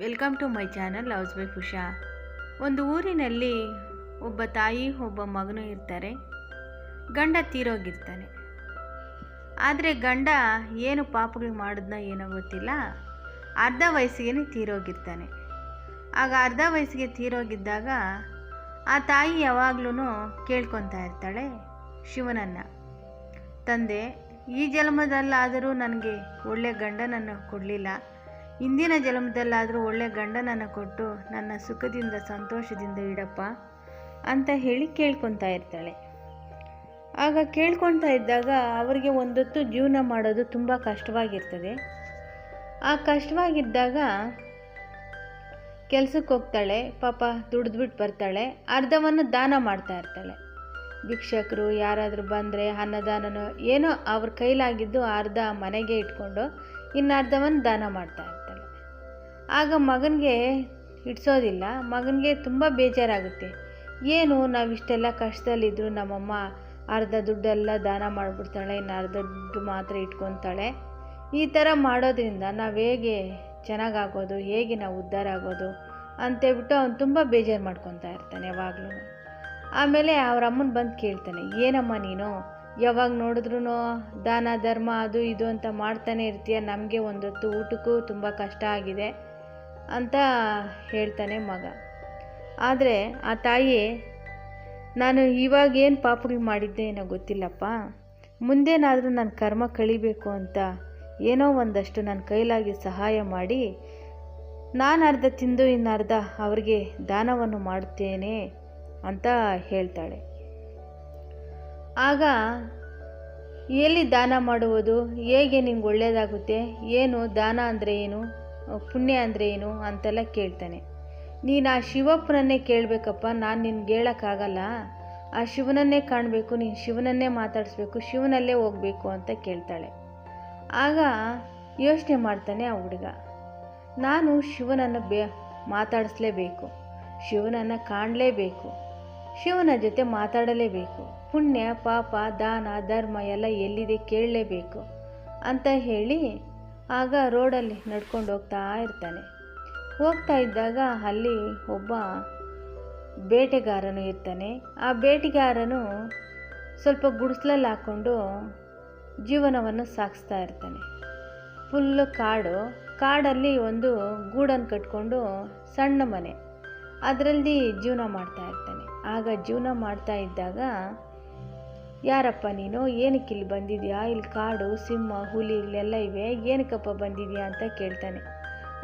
Welcome to my channel house by Usha ಒಂದು ಊರಿನಲ್ಲಿ ಒಬ್ಬ ತಾಯಿ, ಒಬ್ಬ ಮಗನು ಇರ್ತಾರೆ. ಗಂಡ ತೀರೋಗಿರ್ತಾನೆ. ಆದರೆ ಗಂಡ ಏನು ಪಾಪಗಳು ಮಾಡಿದ್ನ ಏನೋ ಗೊತ್ತಿಲ್ಲ. ಅರ್ಧ ವಯಸ್ಸಿಗೆ ತೀರೋಗಿರ್ತಾನೆ. ಆಗ ಅರ್ಧ ವಯಸ್ಸಿಗೆ ತೀರೋಗಿದ್ದಾಗ ಆ ತಾಯಿ ಯಾವಾಗ್ಲೂ ಕೇಳ್ಕೊತಾ ಇರ್ತಾಳೆ ಶಿವನನ್ನು. ತಂದೆ, ಈ ಜನ್ಮದಲ್ಲಾದರೂ ನನಗೆ ಒಳ್ಳೆ ಗಂಡನನ್ನು ಕೊಡಲಿಲ್ಲ. ಇಂದಿನ ಜನ್ಮದಲ್ಲಾದರೂ ಒಳ್ಳೆ ಗಂಡನನ್ನು ಕೊಟ್ಟು ನನ್ನ ಸುಖದಿಂದ ಸಂತೋಷದಿಂದ ಇಡಪ್ಪ ಅಂತ ಹೇಳಿ ಕೇಳ್ಕೊತಾ ಇರ್ತಾಳೆ. ಆಗ ಕೇಳ್ಕೊತಾ ಇದ್ದಾಗ ಅವರಿಗೆ ಒಂದೊತ್ತು ಜೀವನ ಮಾಡೋದು ತುಂಬ ಕಷ್ಟವಾಗಿರ್ತದೆ. ಆ ಕಷ್ಟವಾಗಿದ್ದಾಗ ಕೆಲಸಕ್ಕೆ ಹೋಗ್ತಾಳೆ, ಪಾಪ ದುಡಿದ್ಬಿಟ್ಟು ಬರ್ತಾಳೆ, ಅರ್ಧವನ್ನು ದಾನ ಮಾಡ್ತಾ ಇರ್ತಾಳೆ. ಭಿಕ್ಷಕರು ಯಾರಾದರೂ ಬಂದರೆ ಅನ್ನದಾನನೋ ಏನೋ ಅವ್ರ ಕೈಲಾಗಿದ್ದು ಅರ್ಧ ಮನೆಗೆ ಇಟ್ಕೊಂಡು ಇನ್ನು ಅರ್ಧವನ್ನು ದಾನ ಮಾಡ್ತಾಳೆ ಆಗ ಮಗನಿಗೆ ಹಿಡಿಸೋದಿಲ್ಲ. ಮಗನಿಗೆ ತುಂಬ ಬೇಜಾರಾಗುತ್ತೆ. ಏನು, ನಾವಿಷ್ಟೆಲ್ಲ ಕಷ್ಟದಲ್ಲಿದ್ದರೂ ನಮ್ಮಮ್ಮ ಅರ್ಧ ದುಡ್ಡೆಲ್ಲ ದಾನ ಮಾಡಿಬಿಡ್ತಾಳೆ, ಇನ್ನು ಅರ್ಧ ದುಡ್ಡು ಮಾತ್ರ ಇಟ್ಕೊತಾಳೆ ಈ ಥರ ಮಾಡೋದ್ರಿಂದ ನಾವು ಹೇಗೆ ಚೆನ್ನಾಗಾಗೋದು, ಹೇಗೆ ನಾವು ಉದ್ಧಾರ ಆಗೋದು ಅಂತೇಳ್ಬಿಟ್ಟು ಅವನು ತುಂಬ ಬೇಜಾರು ಮಾಡ್ಕೊತಾ ಇರ್ತಾನೆ ಯಾವಾಗಲೂ. ಆಮೇಲೆ ಅವ್ರ ಅಮ್ಮನ ಬಂದು ಕೇಳ್ತಾನೆ, ಏನಮ್ಮ ನೀನು? ಯಾವಾಗ ನೋಡಿದ್ರೂ ದಾನ, ಧರ್ಮ, ಅದು, ಇದು ಅಂತ ಮಾಡ್ತಾನೆ ಇರ್ತೀಯ. ನಮಗೆ ಒಂದೊತ್ತು ಊಟಕ್ಕೂ ತುಂಬ ಕಷ್ಟ ಆಗಿದೆ. ಅಂತ ಹೇಳ್ತಾನೆ ಮಗ. ಆದರೆ ಆ ತಾಯಿ ನಾನು ಇವಾಗ ಏನು ಪಾಪಗಳು ಮಾಡಿದ್ದೆ ಏನೋ ಗೊತ್ತಿಲ್ಲಪ್ಪ. ಮುಂದೇನಾದರೂ ನನ್ನ ಕರ್ಮ ಕಳಿಬೇಕು ಅಂತ ಏನೋ ಒಂದಷ್ಟು ನನ್ನ ಕೈಲಾಗಿ ಸಹಾಯ ಮಾಡಿ, ನಾನು ಅರ್ಧ ತಿಂದು ಇನ್ನರ್ಧ ಅವರಿಗೆ ದಾನವನ್ನು ಮಾಡುತ್ತೇನೆ ಅಂತ ಹೇಳ್ತಾಳೆ. ಆಗ ಎಲ್ಲಿ ದಾನ ಮಾಡುವುದು, ಹೇಗೆ ನಿಂಗೆ ಒಳ್ಳೆಯದಾಗುತ್ತೆ ಏನು ದಾನ ಅಂದರೆ ಏನು? ಪುಣ್ಯ ಅಂದರೆ ಏನು ಅಂತೆಲ್ಲ ಕೇಳ್ತಾನೆ. ನೀನು ಆ ಶಿವಪ್ಪನನ್ನೇ ಕೇಳಬೇಕಪ್ಪ, ನಾನು ನಿನ್ಗೆ ಹೇಳೋಕ್ಕಾಗಲ್ಲ. ಆ ಶಿವನನ್ನೇ ಕಾಣಬೇಕು, ನೀನು ಶಿವನನ್ನೇ ಮಾತಾಡಿಸ್ಬೇಕು, ಶಿವನಲ್ಲೇ ಹೋಗಬೇಕು ಅಂತ ಕೇಳ್ತಾಳೆ. ಆಗ ಯೋಚನೆ ಮಾಡ್ತಾನೆ ಆ ಹುಡುಗ. ನಾನು ಶಿವನನ್ನು ಬೇ, ಮಾತಾಡಿಸ್ಲೇಬೇಕು, ಶಿವನನ್ನು ಕಾಣಲೇಬೇಕು, ಶಿವನ ಜೊತೆ ಮಾತಾಡಲೇಬೇಕು, ಪುಣ್ಯ, ಪಾಪ, ದಾನ, ಧರ್ಮ ಎಲ್ಲ ಎಲ್ಲಿದೆ ಕೇಳಲೇಬೇಕು ಅಂತ ಹೇಳಿ ಆಗ ರೋಡಲ್ಲಿ ನಡ್ಕೊಂಡು ಹೋಗ್ತಾ ಇರ್ತಾನೆ. ಹೋಗ್ತಾ ಇದ್ದಾಗ ಅಲ್ಲಿ ಒಬ್ಬ ಬೇಟೆಗಾರನು ಇರ್ತಾನೆ. ಆ ಬೇಟೆಗಾರನು ಸ್ವಲ್ಪ ಗುಡಿಸ್ಲಲ್ಲಿ ಹಾಕ್ಕೊಂಡು ಜೀವನವನ್ನು ಸಾಗಿಸ್ತಾ ಇರ್ತಾನೆ. ಫುಲ್ಲು ಕಾಡು. ಕಾಡಲ್ಲಿ ಒಂದು ಗೂಡನ್ನು ಕಟ್ಕೊಂಡು ಸಣ್ಣ ಮನೆ. ಅದರಲ್ಲಿ ಜೀವನ ಮಾಡ್ತಾ ಇರ್ತಾನೆ. ಆಗ ಜೀವನ ಮಾಡ್ತಾ ಇದ್ದಾಗ ಯಾರಪ್ಪ ನೀನು? ಏನಕ್ಕೆ ಇಲ್ಲಿ ಬಂದಿದ್ಯಾ? ಇಲ್ಲಿ ಕಾಡು, ಸಿಂಹ, ಹುಲಿ ಇಲ್ಲೆಲ್ಲ ಇವೆ. ಏನಕ್ಕಪ್ಪ ಬಂದಿದ್ಯಾ ಅಂತ ಕೇಳ್ತಾನೆ.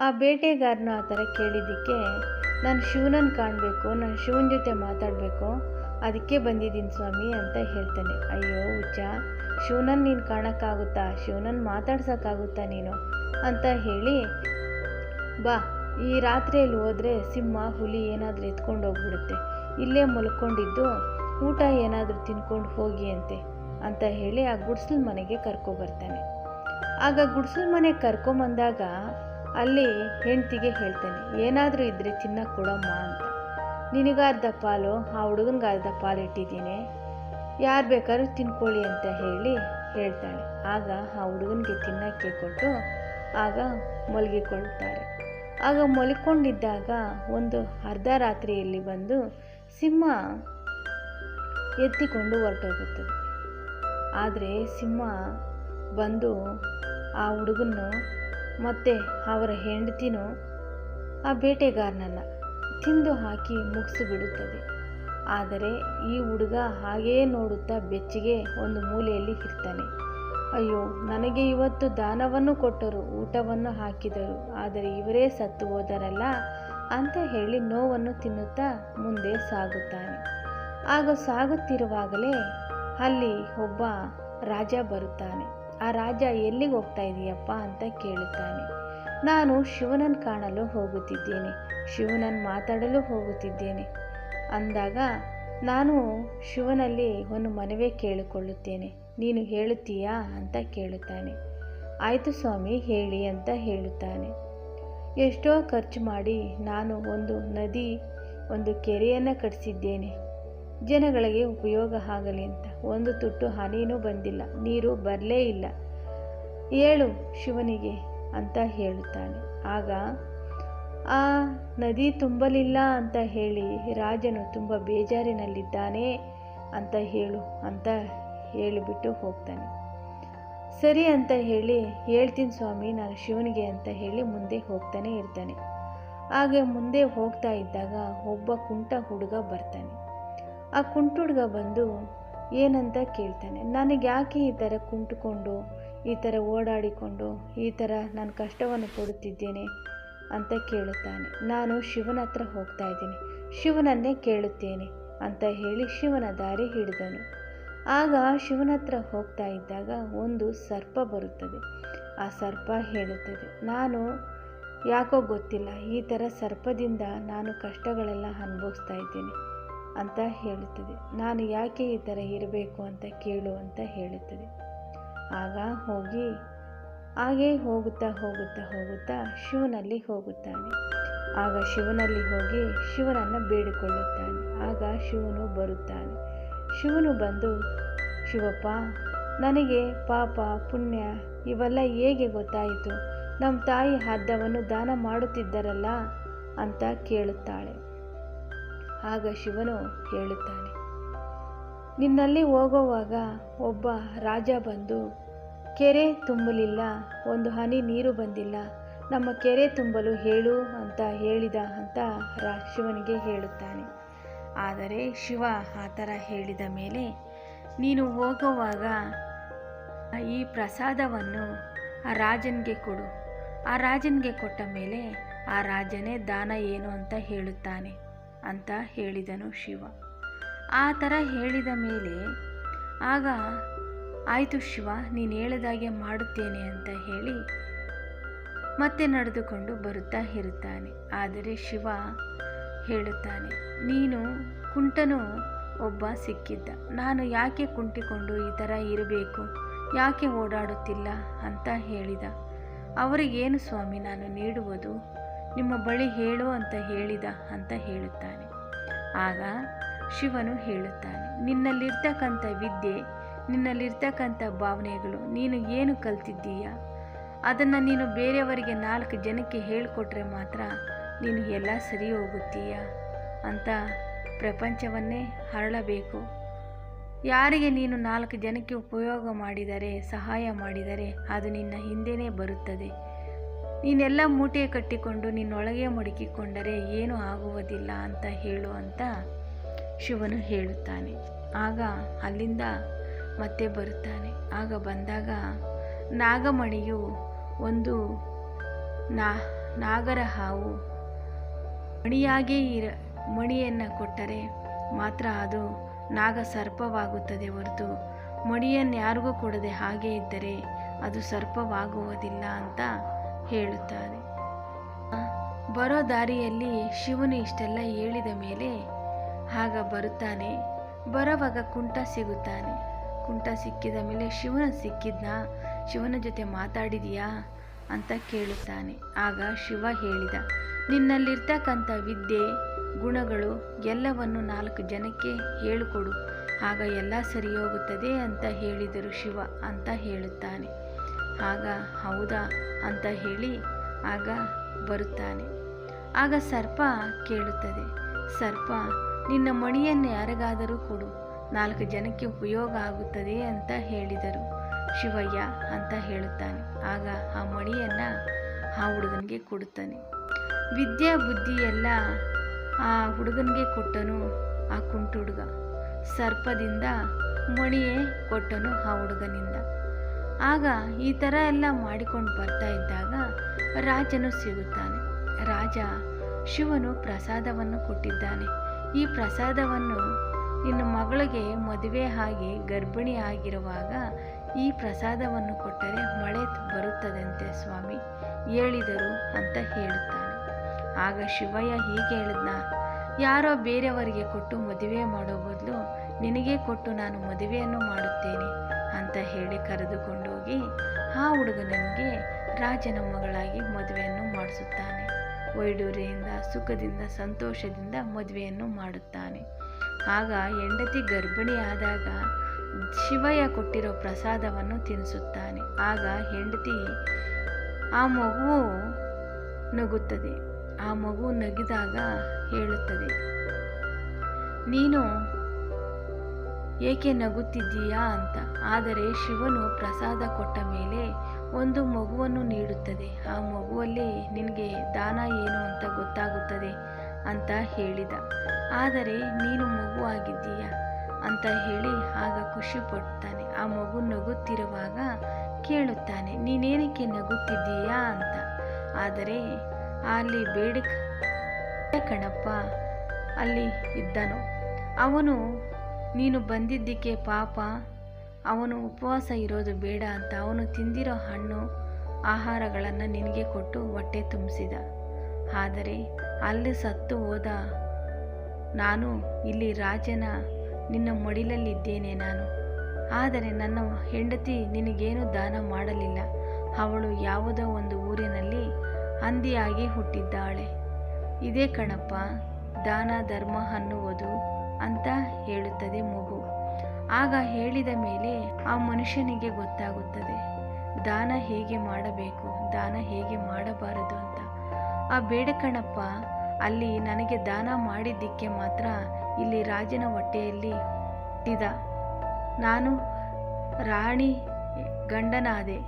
ಆ ಬೇಟೆಗಾರನ ಆ ಥರ ಕೇಳಿದ್ದಕ್ಕೆ ನಾನು ಶಿವನನ್ನು ಕಾಣಬೇಕು, ನಾನು ಶಿವನ ಜೊತೆ ಮಾತಾಡಬೇಕು. ಅದಕ್ಕೆ ಬಂದಿದ್ದೀನಿ ಸ್ವಾಮಿ ಅಂತ ಹೇಳ್ತಾನೆ. ಅಯ್ಯೋ ಹುಚ್ಚ, ಶಿವನನ್ನು ನೀನು ಕಾಣೋಕ್ಕಾಗುತ್ತಾ? ಶಿವನನ್ನು ಮಾತಾಡ್ಸೋಕ್ಕಾಗುತ್ತಾ ನೀನು? ಅಂತ ಹೇಳಿ, ಬಾ, ಈ ರಾತ್ರಿಯಲ್ಲಿ ಹೋದರೆ ಸಿಂಹ, ಹುಲಿ ಏನಾದರೂ ಎತ್ಕೊಂಡು ಹೋಗ್ಬಿಡುತ್ತೆ ಇಲ್ಲೇ ಮಲ್ಕೊಂಡಿದ್ದು ಊಟ ಏನಾದರೂ ತಿನ್ಕೊಂಡು ಹೋಗಿ ಅಂತೆ ಅಂತ ಹೇಳಿ ಆ ಗುಡ್ಸಲ್ ಮನೆಗೆ ಕರ್ಕೊಬರ್ತಾನೆ. ಆಗ ಗುಡ್ಸಲ್ ಮನೆಗೆ ಕರ್ಕೊಂಬಂದಾಗ ಅಲ್ಲಿ ಹೆಂಡತಿಗೆ ಹೇಳ್ತಾನೆ, ಏನಾದರೂ ಇದ್ದರೆ ತಿನ್ನಕ್ಕೆ ಕೊಡಮ್ಮ ಅಂತ. ನಿನಗಾರ್ಧ ಪಾಲು, ಆ ಹುಡುಗನಿಗೆ ಅರ್ಧ ಪಾಲು ಇಟ್ಟಿದ್ದೀನಿ. ಯಾರು ಬೇಕಾದ್ರೂ ತಿನ್ಕೊಳ್ಳಿ ಅಂತ ಹೇಳಿ ಹೇಳ್ತಾಳೆ. ಆಗ ಆ ಹುಡುಗನಿಗೆ ತಿನ್ನಕ್ಕೆ ಕೊಟ್ಟು ಆಗ ಮಲಗಿಕೊಳ್ತಾರೆ. ಆಗ ಮಲಿಕೊಂಡಿದ್ದಾಗ ಒಂದು ಅರ್ಧ ರಾತ್ರಿಯಲ್ಲಿ ಬಂದು ಸಿಂಹ ಎತ್ತಿಕೊಂಡು ಹೊರಟೋಗುತ್ತದೆ ಆದರೆ ಸಿಂಹ ಬಂದು ಆ ಹುಡುಗನ್ನು ಮತ್ತೆ ಅವರ ಹೆಂಡತಿನೂ ಆ ಬೇಟೆಗಾರನನ್ನು ತಿಂದು ಹಾಕಿ ಮುಗಿಸಿಬಿಡುತ್ತದೆ. ಆದರೆ ಈ ಹುಡುಗ ಹಾಗೇ ನೋಡುತ್ತಾ ಬೆಚ್ಚಿಗೆ ಒಂದು ಮೂಲೆಯಲ್ಲಿ ಇರ್ತಾನೆ. ಅಯ್ಯೋ, ನನಗೆ ಇವತ್ತು ದಾನವನ್ನು ಕೊಟ್ಟರು, ಊಟವನ್ನು ಹಾಕಿದರು, ಆದರೆ ಇವರೇ ಸತ್ತು ಹೋದರಲ್ಲ ಅಂತ ಹೇಳಿ ನೋವನ್ನು ತಿನ್ನುತ್ತಾ ಮುಂದೆ ಸಾಗುತ್ತಾನೆ. ಆಗ ಸಾಗುತ್ತಿರುವಾಗಲೇ ಅಲ್ಲಿ ಒಬ್ಬ ರಾಜ ಬರುತ್ತಾನೆ. ಆ ರಾಜ, ಎಲ್ಲಿಗೆ ಹೋಗ್ತಾ ಇದೀಯಪ್ಪ? ಅಂತ ಕೇಳುತ್ತಾನೆ. ನಾನು ಶಿವನನ್ನು ಕಾಣಲು ಹೋಗುತ್ತಿದ್ದೇನೆ. ಶಿವನನ್ನು ಮಾತಾಡಲು ಹೋಗುತ್ತಿದ್ದೇನೆ. ಅಂದಾಗ, ನಾನು ಶಿವನಲ್ಲಿ ಒಂದು ಮನವೇ ಕೇಳಿಕೊಳ್ಳುತ್ತೇನೆ. ನೀನು ಹೇಳುತ್ತೀಯಾ? ಅಂತ ಕೇಳುತ್ತಾನೆ. ಆಯಿತು ಸ್ವಾಮಿ, ಹೇಳಿ ಅಂತ ಹೇಳುತ್ತಾನೆ. ಎಷ್ಟೋ ಖರ್ಚು ಮಾಡಿ ನಾನು ಒಂದು ನದಿ, ಒಂದು ಕೆರೆಯನ್ನು ಕಟ್ಟಿಸಿದ್ದೇನೆ ಜನಗಳಿಗೆ ಉಪಯೋಗ ಆಗಲಿ ಅಂತ. ಒಂದು ತುಟ್ಟು ಹನಿನೂ ಬಂದಿಲ್ಲ, ನೀರು ಬರಲೇ ಇಲ್ಲ. ಹೇಳು ಶಿವನಿಗೆ ಅಂತ ಹೇಳುತ್ತಾನೆ. ಆಗ, ಆ ನದಿ ತುಂಬಲಿಲ್ಲ ಅಂತ ಹೇಳಿ ರಾಜನು ತುಂಬ ಬೇಜಾರಿನಲ್ಲಿದ್ದಾನೆ ಅಂತ ಹೇಳು ಅಂತ ಹೇಳಿಬಿಟ್ಟು ಹೋಗ್ತಾನೆ. ಸರಿ ಅಂತ ಹೇಳಿ ಹೇಳ್ತೀನಿ ಸ್ವಾಮಿ, ನಾನು ಶಿವನಿಗೆ ಅಂತ ಹೇಳಿ ಮುಂದೆ ಹೋಗ್ತಾನೆ ಇರ್ತಾನೆ. ಹಾಗೆ ಮುಂದೆ ಹೋಗ್ತಾ ಇದ್ದಾಗ ಒಬ್ಬ ಕುಂಟ ಹುಡುಗ ಬರ್ತಾನೆ. ಆ ಕುಂಟುಡ್ಗ ಬಂದು ಏನಂತ ಕೇಳ್ತಾನೆ, ನನಗೆ ಯಾಕೆ ಈ ಥರ ಕುಂಟುಕೊಂಡು, ಈ ಥರ ಓಡಾಡಿಕೊಂಡು, ಈ ಥರ ನಾನು ಕಷ್ಟವನ್ನು ಕೊಡುತ್ತಿದ್ದೇನೆ ಅಂತ ಕೇಳುತ್ತಾನೆ. ನಾನು ಶಿವನ ಹತ್ರ ಹೋಗ್ತಾ ಇದ್ದೀನಿ, ಶಿವನನ್ನೇ ಕೇಳುತ್ತೇನೆ, ಅಂತ ಹೇಳಿ ಶಿವನ ದಾರಿ ಹಿಡಿದನು. ಆಗ ಶಿವನ ಹತ್ರ ಹೋಗ್ತಾ ಇದ್ದಾಗ ಒಂದು ಸರ್ಪ ಬರುತ್ತದೆ. ಆ ಸರ್ಪ ಹೇಳುತ್ತದೆ, ನಾನು ಯಾಕೋ ಗೊತ್ತಿಲ್ಲ, ಈ ಥರ ಸರ್ಪದಿಂದ ನಾನು ಕಷ್ಟಗಳೆಲ್ಲ ಅನುಭವಿಸ್ತಾ ಇದ್ದೀನಿ. ಅಂತ ಹೇಳುತ್ತದೆ. ನಾನು ಯಾಕೆ ಈ ಥರ ಇರಬೇಕು ಅಂತ ಕೇಳು ಅಂತ ಹೇಳುತ್ತದೆ. ಆಗ ಹೋಗಿ, ಹಾಗೆ ಹೋಗುತ್ತಾ ಹೋಗುತ್ತಾ ಹೋಗುತ್ತಾ ಶಿವನಲ್ಲಿ ಹೋಗುತ್ತಾನೆ. ಆಗ ಶಿವನಲ್ಲಿ ಹೋಗಿ ಶಿವನನ್ನು ಬೇಡಿಕೊಳ್ಳುತ್ತಾನೆ. ಆಗ ಶಿವನು ಬರುತ್ತಾನೆ. ಶಿವನು ಬಂದು, ಶಿವಪ್ಪ, ನನಗೆ ಪಾಪ, ಪುಣ್ಯ ಇವೆಲ್ಲ ಹೇಗೆ ಗೊತ್ತಾಯಿತು? ನಮ್ಮ ತಾಯಿ ಹದ್ದವನ್ನು ದಾನ ಮಾಡುತ್ತಿದ್ದರಲ್ಲ ಅಂತ ಕೇಳುತ್ತಾಳೆ. ಆಗ ಶಿವನು ಹೇಳುತ್ತಾನೆ ನಿನ್ನಲ್ಲಿ ಹೋಗುವಾಗ ಒಬ್ಬ ರಾಜ ಬಂದು, ಕೆರೆ ತುಂಬಲಿಲ್ಲ, ಒಂದು ಹನಿ ನೀರು ಬಂದಿಲ್ಲ, ನಮ್ಮ ಕೆರೆ ತುಂಬಲು ಹೇಳು ಅಂತ ಹೇಳಿದ ಅಂತ ರಾ ಶಿವನಿಗೆ ಹೇಳುತ್ತಾನೆ. ಆದರೆ ಶಿವ ಆ ಥರ ಹೇಳಿದ ಮೇಲೆ, ನೀನು ಹೋಗುವಾಗ ಈ ಪ್ರಸಾದವನ್ನು ಆ ರಾಜನಿಗೆ ಕೊಡು, ಆ ರಾಜನಿಗೆ ಕೊಟ್ಟ ಮೇಲೆ ಆ ರಾಜನೇ ದಾನ ಏನು ಅಂತ ಹೇಳುತ್ತಾನೆ. ಅಂತ ಹೇಳಿದನು ಶಿವ. ಆ ಥರ ಹೇಳಿದ ಮೇಲೆ, ಆಗ, ಆಯಿತು ಶಿವ, ನೀನು ಹೇಳಿದಾಗೆ ಮಾಡುತ್ತೇನೆ ಅಂತ ಹೇಳಿ ಮತ್ತೆ ನಡೆದುಕೊಂಡು ಬರುತ್ತಾ ಇರುತ್ತಾನೆ. ಆದರೆ ಶಿವ ಹೇಳುತ್ತಾನೆ, ನೀನು ಕುಂಟನು ಒಬ್ಬ ಸಿಕ್ಕಿದ್ದ. ನಾನು ಯಾಕೆ ಕುಂಟಿಕೊಂಡು ಈ ಥರ ಇರಬೇಕು? ಯಾಕೆ ಓಡಾಡುತ್ತಿಲ್ಲ? ಅಂತ ಹೇಳಿದ. ಅವರಿಗೇನು ಸ್ವಾಮಿ, ನಾನು ನೀಡುವುದು ನಿಮ್ಮ ಬಳಿ ಹೇಳು ಅಂತ ಹೇಳಿದ ಅಂತ ಹೇಳುತ್ತಾನೆ. ಆಗ ಶಿವನು ಹೇಳುತ್ತಾನೆ, ನಿನ್ನಲ್ಲಿರ್ತಕ್ಕಂಥ ವಿದ್ಯೆ, ನಿನ್ನಲ್ಲಿರ್ತಕ್ಕಂಥ ಭಾವನೆಗಳು, ನೀನು ಏನು ಕಲ್ತಿದ್ದೀಯ? ಅದನ್ನು ನೀನು ಬೇರೆಯವರಿಗೆ ನಾಲ್ಕು ಜನಕ್ಕೆ ಹೇಳಿಕೊಟ್ರೆ ಮಾತ್ರ ನೀನು ಎಲ್ಲ ಸರಿ ಹೋಗುತ್ತೀಯ? ಅಂತ ಪ್ರಪಂಚವನ್ನೇ ಹರಳಬೇಕು. ಯಾರಿಗೆ ನೀನು ನಾಲ್ಕು ಜನಕ್ಕೆ ಉಪಯೋಗ ಮಾಡಿದರೆ, ಸಹಾಯ ಮಾಡಿದರೆ ಅದು ನಿನ್ನ ಹಿಂದೆಯೇ ಬರುತ್ತದೆ. ನೀನೆಲ್ಲ ಮೂಟೆ ಕಟ್ಟಿಕೊಂಡು ನಿನ್ನೊಳಗೆ ಮುಡುಕಿಕೊಂಡರೆ ಏನೂ ಆಗುವುದಿಲ್ಲ ಅಂತ ಹೇಳು ಅಂತ ಶಿವನು ಹೇಳುತ್ತಾನೆ. ಆಗ ಅಲ್ಲಿಂದ ಮತ್ತೆ ಬರುತ್ತಾನೆ. ಆಗ ಬಂದಾಗ ನಾಗಮಣಿಯು ಒಂದು ನಾ, ನಾಗರ ಹಾವು ಮಣಿಯಾಗಿ ಇರ, ಮಣಿಯನ್ನು ಕೊಟ್ಟರೆ ಮಾತ್ರ ಅದು ನಾಗ ಸರ್ಪವಾಗುತ್ತದೆ ಹೊರತು ಮಣಿಯನ್ನು ಯಾರಿಗೂ ಕೊಡದೆ ಹಾಗೆ ಇದ್ದರೆ ಅದು ಸರ್ಪವಾಗುವುದಿಲ್ಲ ಅಂತ ಹೇಳುತ್ತಾರೆ. ಬರೋ ದಾರಿಯಲ್ಲಿ ಶಿವನು ಇಷ್ಟೆಲ್ಲ ಹೇಳಿದ ಮೇಲೆ ಆಗ ಬರುತ್ತಾನೆ. ಬರೋವಾಗ ಕುಂಟ ಸಿಗುತ್ತಾನೆ. ಕುಂಟ ಸಿಕ್ಕಿದ ಮೇಲೆ ಶಿವನ ಸಿಕ್ಕಿದ್ನ? ಶಿವನ ಜೊತೆ ಮಾತಾಡಿದೀಯಾ? ಅಂತ ಕೇಳುತ್ತಾನೆ. ಆಗ ಶಿವ ಹೇಳಿದ, ನಿನ್ನಲ್ಲಿರ್ತಕ್ಕಂಥ ವಿದ್ಯೆ, ಗುಣಗಳು ಎಲ್ಲವನ್ನು ನಾಲ್ಕು ಜನಕ್ಕೆ ಹೇಳಿಕೊಡು. ಆಗ ಎಲ್ಲ ಸರಿ ಹೋಗುತ್ತದೆ ಅಂತ ಹೇಳಿದರು ಶಿವ, ಅಂತ ಹೇಳುತ್ತಾನೆ. ಆಗ ಹೌದಾ ಅಂತ ಹೇಳಿ ಆಗ ಬರುತ್ತಾನೆ. ಆಗ ಸರ್ಪ ಕೇಳುತ್ತದೆ, ಸರ್ಪ, ನಿನ್ನ ಮಣಿಯನ್ನು ಯಾರಿಗಾದರೂ ಕೊಡು, ನಾಲ್ಕು ಜನಕ್ಕೆ ಉಪಯೋಗ ಆಗುತ್ತದೆ ಅಂತ ಹೇಳಿದರು. ಶಿವಯ್ಯ ಅಂತ ಹೇಳುತ್ತಾನೆ, ಆಗ ಆ ಮಣಿಯನ್ನು ಆ ಹುಡುಗನಿಗೆ ಕೊಡುತ್ತಾನೆ. ವಿದ್ಯಾ, ಬುದ್ಧಿ ಎಲ್ಲ ಆ ಹುಡುಗನಿಗೆ ಕೊಟ್ಟನು ಆ ಕುಂಟು ಹುಡುಗ. ಸರ್ಪದಿಂದ ಮಣಿಯೇ ಕೊಟ್ಟನು ಆ ಹುಡುಗನಿಂದ. ಆಗ ಈ ಥರ ಎಲ್ಲ ಮಾಡಿಕೊಂಡು ಬರ್ತಾ ಇದ್ದಾಗ ರಾಜನು ಸಿಗುತ್ತಾನೆ. ರಾಜ ಶಿವನು ಪ್ರಸಾದವನ್ನು ಕೊಟ್ಟಿದ್ದಾನೆ. ಈ ಪ್ರಸಾದವನ್ನು ನಿನ್ನ ಮಗಳಿಗೆ ಮದುವೆ ಆಗಿ ಗರ್ಭಿಣಿ ಆಗಿರುವಾಗ ಈ ಪ್ರಸಾದವನ್ನು ಕೊಟ್ಟರೆ ಮಳೆ ಬರುತ್ತದಂತೆ ಸ್ವಾಮಿ ಹೇಳಿದರು ಅಂತ ಹೇಳುತ್ತಾನೆ. ಆಗ ಶಿವಯ್ಯ ಹೀಗೆ ಹೇಳಿದ್ನ, ಯಾರೋ ಬೇರೆಯವರಿಗೆ ಕೊಟ್ಟು ಮದುವೆ ಮಾಡೋ ಬದಲು ನಿನಗೆ ಕೊಟ್ಟು ನಾನು ಮದುವೆಯನ್ನು ಮಾಡುತ್ತೇನೆ. ಅಂತ ಹೇಳಿ ಕರೆದುಕೊಂಡೋಗಿ ಆ ಹುಡುಗನಿಗೆ ರಾಜನ ಮಗಳಾಗಿ ಮದುವೆಯನ್ನು ಮಾಡಿಸುತ್ತಾನೆ. ವೈಡೂರ್ಯದಿಂದ, ಸುಖದಿಂದ, ಸಂತೋಷದಿಂದ ಮದುವೆಯನ್ನು ಮಾಡುತ್ತಾನೆ. ಆಗ ಹೆಂಡತಿ ಗರ್ಭಿಣಿ ಆದಾಗ ಶಿವಯ್ಯ ಕೊಟ್ಟಿರೋ ಪ್ರಸಾದವನ್ನು ತಿನ್ನಿಸುತ್ತಾನೆ ಆಗ ಹೆಂಡತಿ ಆ ಮಗು ನಗುತ್ತದೆ. ಆ ಮಗು ನಗಿದಾಗ ಹೇಳುತ್ತದೆ, ನೀನು ಏಕೆ ನಗುತ್ತಿದ್ದೀಯಾ? ಅಂತ. ಆದರೆ ಶಿವನು ಪ್ರಸಾದ ಕೊಟ್ಟ ಮೇಲೆ ಒಂದು ಮಗುವನ್ನು ನೀಡುತ್ತದೆ. ಆ ಮಗುವಲ್ಲಿ ನಿನಗೆ ದಾನ ಏನು ಅಂತ ಗೊತ್ತಾಗುತ್ತದೆ ಅಂತ ಹೇಳಿದ. ಆದರೆ ನೀನು ಮಗುವಾಗಿದ್ದೀಯ ಅಂತ ಹೇಳಿ ಆಗ ಖುಷಿ ಪಡ್ತಾನೆ ಆ ಮಗು ನಗುತ್ತಿರುವಾಗ ಕೇಳುತ್ತಾನೆ, ನೀನೇನಕ್ಕೆ ನಗುತ್ತಿದ್ದೀಯಾ ಅಂತ. ಆದರೆ ಅಲ್ಲಿ ಬೇಡ ಕಣಪ್ಪ ಅಲ್ಲಿ ಇದ್ದನು. ಅವನು, ನೀನು ಬಂದಿದ್ದಕ್ಕೆ ಪಾಪ ಅವನು ಉಪವಾಸ ಇರೋದು ಬೇಡ ಅಂತ ಅವನು ತಿಂದಿರೋ ಹಣ್ಣು ಆಹಾರಗಳನ್ನು ನಿನಗೆ ಕೊಟ್ಟು ಹೊಟ್ಟೆ ತುಂಬಿಸಿದ. ಆದರೆ ಅಲ್ಲಿ ಸತ್ತು ಹೋದ ನಾನು ಇಲ್ಲಿ ರಾಜನ ನಿನ್ನ ಮಡಿಲಲ್ಲಿದ್ದೇನೆ ನಾನು. ಆದರೆ ನನ್ನ ಹೆಂಡತಿ ನಿನಗೇನು ದಾನ ಮಾಡಲಿಲ್ಲ. ಅವಳು ಯಾವುದೋ ಒಂದು ಊರಿನಲ್ಲಿ ಹಂದಿಯಾಗಿ ಹುಟ್ಟಿದ್ದಾಳೆ. ಇದೇ ಕಣಪ್ಪ, ದಾನ ಧರ್ಮ ಅನ್ನುವುದು ಅಂತ ಹೇಳುತ್ತದೆ ಮಗು. ಆಗ ಹೇಳಿದ ಮೇಲೆ ಆ ಮನುಷ್ಯನಿಗೆ ಗೊತ್ತಾಗುತ್ತದೆ, ದಾನ ಹೇಗೆ ಮಾಡಬೇಕು, ದಾನ ಹೇಗೆ ಮಾಡಬಾರದು ಅಂತ. ಆ ಬೇಡಕಣಪ್ಪ, ಅಲ್ಲಿ ನನಗೆ ದಾನ ಮಾಡಿದ್ದಕ್ಕೆ ಮಾತ್ರ ಇಲ್ಲಿ ರಾಜನ ಹೊಟ್ಟೆಯಲ್ಲಿ ಹುಟ್ಟಿದ ನಾನು ರಾಣಿ ಗಂಡನಾದೆ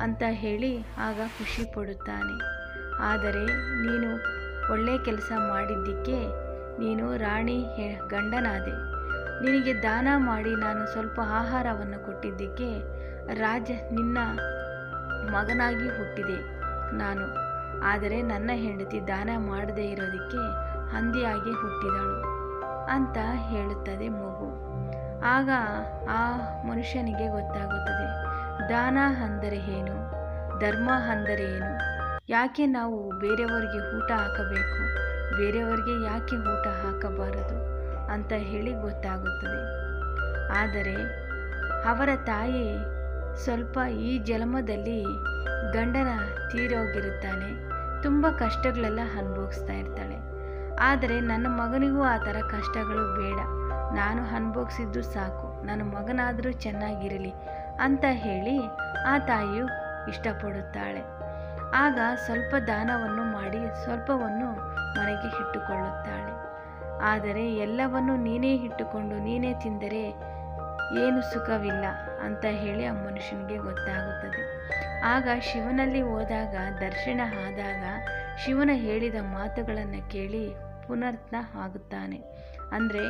ಅಂತ ಹೇಳಿ ಆಗ ಖುಷಿ ಪಡುತ್ತಾನೆ. ಆದರೆ ನೀನು ಒಳ್ಳೆ ಕೆಲಸ ಮಾಡಿದ್ದಕ್ಕೆ ನೀನು ರಾಣಿ ಗಂಡನಾದೆ. ನಿನಗೆ ದಾನ ಮಾಡಿ ನಾನು ಸ್ವಲ್ಪ ಆಹಾರವನ್ನು ಕೊಟ್ಟಿದ್ದಕ್ಕೆ ರಾಜ ನಿನ್ನ ಮಗನಾಗಿ ಹುಟ್ಟಿದೆ ನಾನು. ಆದರೆ ನನ್ನ ಹೆಂಡತಿ ದಾನ ಮಾಡದೇ ಇರೋದಕ್ಕೆ ಹಂದಿಯಾಗಿ ಹುಟ್ಟಿದಳು ಅಂತ ಹೇಳುತ್ತದೆ ಮಗು. ಆಗ ಆ ಮನುಷ್ಯನಿಗೆ ಗೊತ್ತಾಗುತ್ತದೆ, ದಾನ ಅಂದರೆ ಏನು, ಧರ್ಮ ಅಂದರೆ ಏನು? ಯಾಕೆ ನಾವು ಬೇರೆಯವರಿಗೆ ಊಟ ಹಾಕಬೇಕು? ಬೇರೆಯವರಿಗೆ ಯಾಕೆ ಊಟ ಹಾಕಬಾರದು? ಅಂತ ಹೇಳಿ ಗೊತ್ತಾಗುತ್ತದೆ. ಆದರೆ ಅವರ ತಾಯಿ ಸ್ವಲ್ಪ ಈ ಜನ್ಮದಲ್ಲಿ ಗಂಡನ ತೀರೋಗಿರುತ್ತಾನೆ. ತುಂಬ ಕಷ್ಟಗಳೆಲ್ಲ ಅನುಭವಿಸ್ತಾ ಇರ್ತಾಳೆ. ಆದರೆ ನನ್ನ ಮಗನಿಗೂ ಆ ಥರ ಕಷ್ಟಗಳು ಬೇಡ. ನಾನು ಅನುಭವಿಸಿದ್ದು ಸಾಕು. ನನ್ನ ಮಗನಾದರೂ ಚೆನ್ನಾಗಿರಲಿ ಅಂತ ಹೇಳಿ ಆ ತಾಯಿಯು ಇಷ್ಟಪಡುತ್ತಾಳೆ. ಆಗ ಸ್ವಲ್ಪ ದಾನವನ್ನು ಮಾಡಿ, ಸ್ವಲ್ಪವನ್ನು ಮನೆಗೆ ಇಟ್ಟುಕೊಳ್ಳುತ್ತಾಳೆ. ಆದರೆ ಎಲ್ಲವನ್ನು ನೀನೇ ಇಟ್ಟುಕೊಂಡು ನೀನೇ ತಿಂದರೆ ಏನು ಸುಖವಿಲ್ಲ ಅಂತ ಹೇಳಿ ಆ ಮನುಷ್ಯನಿಗೆ ಗೊತ್ತಾಗುತ್ತದೆ. ಆಗ ಶಿವನಲ್ಲಿ ಹೋದಾಗ, ದರ್ಶನ ಆದಾಗ ಶಿವನ ಹೇಳಿದ ಮಾತುಗಳನ್ನು ಕೇಳಿ ಪುನರ್ತ್ನ ಆಗುತ್ತಾನೆ. ಅಂದರೆ,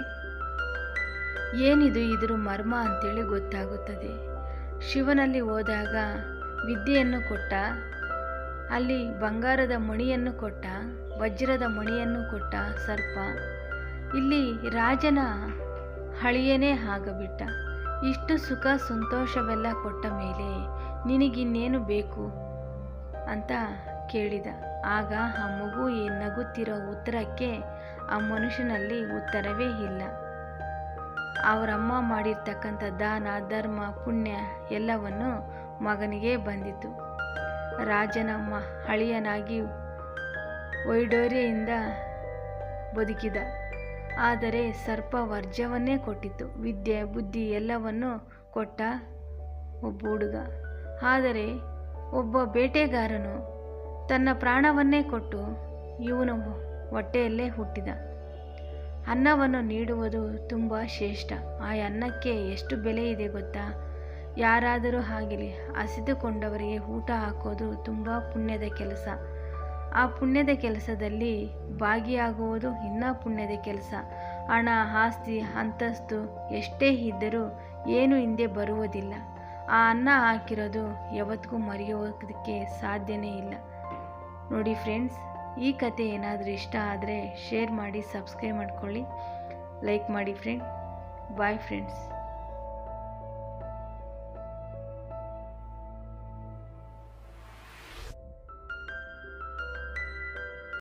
ಏನಿದು ಇದರ ಮರ್ಮ ಅಂತೇಳಿ ಗೊತ್ತಾಗುತ್ತದೆ. ಶಿವನಲ್ಲಿ ಹೋದಾಗ ವಿದ್ಯೆಯನ್ನು ಕೊಟ್ಟ, ಅಲ್ಲಿ ಬಂಗಾರದ ಮಣಿಯನ್ನು ಕೊಟ್ಟ, ವಜ್ರದ ಮಣಿಯನ್ನು ಕೊಟ್ಟ ಸರ್ಪ ಇಲ್ಲಿ ರಾಜನ ಹಳಿಯನೇ ಆಗಬಿಟ್ಟ. ಇಷ್ಟು ಸುಖ ಸಂತೋಷವೆಲ್ಲ ಕೊಟ್ಟ ಮೇಲೆ ನಿನಗಿನ್ನೇನು ಬೇಕು? ಅಂತ ಕೇಳಿದ. ಆಗ ಆ ಮಗು ಈ ನಗುತ್ತಿರೋ ಉತ್ತರಕ್ಕೆ ಆ ಮನುಷ್ಯನಲ್ಲಿ ಉತ್ತರವೇ ಇಲ್ಲ. ಅವರಮ್ಮ ಮಾಡಿರ್ತಕ್ಕಂಥ ದಾನ, ಧರ್ಮ, ಪುಣ್ಯ ಎಲ್ಲವನ್ನು ಮಗನಿಗೆ ಬಂದಿತು ರಾಜನ ಹಳಿಯನಾಗಿ ವೈಡೋರ್ಯಿಂದ ಬದುಕಿದ. ಆದರೆ ಸರ್ಪ ವರ್ಜವನ್ನೇ ಕೊಟ್ಟಿತು. ವಿದ್ಯೆ, ಬುದ್ಧಿ ಎಲ್ಲವನ್ನು ಕೊಟ್ಟ ಒಬ್ಬ ಹುಡುಗ. ಆದರೆ ಒಬ್ಬ ಬೇಟೆಗಾರನು ತನ್ನ ಪ್ರಾಣವನ್ನೇ ಕೊಟ್ಟು ಇವನು ಹೊಟ್ಟೆಯಲ್ಲೇ ಹುಟ್ಟಿದ. ಅನ್ನವನ್ನು ನೀಡುವುದು ತುಂಬ ಶ್ರೇಷ್ಠ. ಆ ಅನ್ನಕ್ಕೆ ಎಷ್ಟು ಬೆಲೆ ಇದೆ ಗೊತ್ತಾ? ಯಾರಾದರೂ ಆಗಿರಲಿ ಹಸಿದುಕೊಂಡವರಿಗೆ ಊಟ ಹಾಕೋದು ತುಂಬ ಪುಣ್ಯದ ಕೆಲಸ. ಆ ಪುಣ್ಯದ ಕೆಲಸದಲ್ಲಿ ಭಾಗಿಯಾಗುವುದು ಇನ್ನೂ ಪುಣ್ಯದ ಕೆಲಸ. ಹಣ, ಆಸ್ತಿ, ಅಂತಸ್ತು ಎಷ್ಟೇ ಇದ್ದರೂ ಏನು ಹಿಂದೆ ಬರುವುದಿಲ್ಲ. ಆ ಅನ್ನ ಹಾಕಿರೋದು ಯಾವತ್ತಿಗೂ ಮರೆಯೋದಕ್ಕೆ ಸಾಧ್ಯನೇ ಇಲ್ಲ. ನೋಡಿ ಫ್ರೆಂಡ್ಸ್, ಈ ಕತೆ ಏನಾದರೂ ಇಷ್ಟ ಆದರೆ ಶೇರ್ ಮಾಡಿ, ಸಬ್ಸ್ಕ್ರೈಬ್ ಮಾಡ್ಕೊಳ್ಳಿ. ಲೈಕ್ ಮಾಡಿ ಫ್ರೆಂಡ್, ಬಾಯ್ ಫ್ರೆಂಡ್ಸ್.